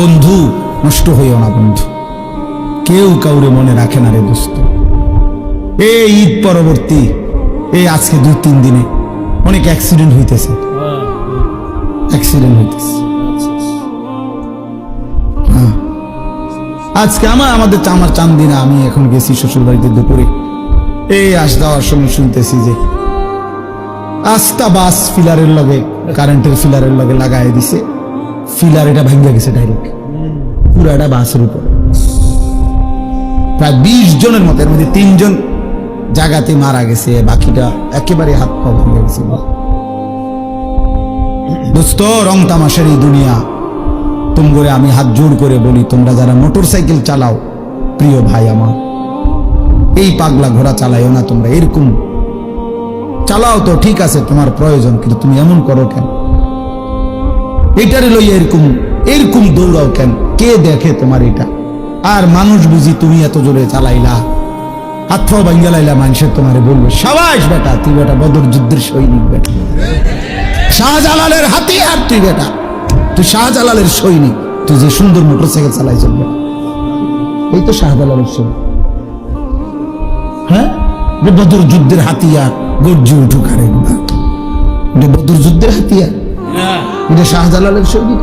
বন্ধু, নষ্ট হইও না বন্ধু। কেউ কাউরে মনে রাখে না রে দোস্ত। এই ঈদ পরবর্তী, এই আজকে দুই তিন দিনে অনেক অ্যাক্সিডেন্ট হইতেছে। অ্যাক্সিডেন্ট হইতেছে। হ্যাঁ। আজকে আমার, আমাদের আমার চান্দিনা আমি এখন গেছি শ্বশুর বাড়িতে দুপুরে। এই আস দেওয়ার সময় শুনতেছি যে আস্তা বাস ফিলারের লগে কারেন্টের ফিলারের লগে লাগাই দিছে। ফিলার এটা ভাঙ্গা গেছে ডাইরেক্ট পুরাটা বাসের উপর। প্রায় বিশ জনের মতো, এর মধ্যে তিনজন জায়গাতে মারা গেছে, বাকিটা একেবারে হাত পা ভেঙে গেছে। দোস্ত, রং তামাশার এই দুনিয়া তুমগরে আমি হাত জোর করে বলি, তোমরা যারা মোটর সাইকেল চালাও, প্রিয় ভাই আমার, এই পাগলা ঘোড়া চালাইও না তোমরা, এরকম। চালাও তো, ঠিক আছে, তোমার প্রয়োজন, কিন্তু তুমি এমন করো কেন? এটারে লইয়া এরকম এরকম দৌড়াও কেন? কে দেখে তোমার এটা? আর মানুষ বুঝি তুমি এত জোরে চালাইলা, হাত ভাঙ্গা লাইলা, মানুষের তোমারে বলবে, সাবাস বেটা, তুই বেটা, বদর যুদ্ধের সৈনিক বেটা। শাহজালালের হাতিয়ার তুই বেটা। তুই শাহজালালের সৈনিক। তুই যে সুন্দর মোটর সাইকেল চালাই চলবে এই তো শাহজালালের সৈনিক। হ্যাঁ? বদর যুদ্ধের হাতিয়ার গর্জে উঠুক আরে এটা বদর যুদ্ধের হাতিয়ার? এটা শাহজালালের সৈনিক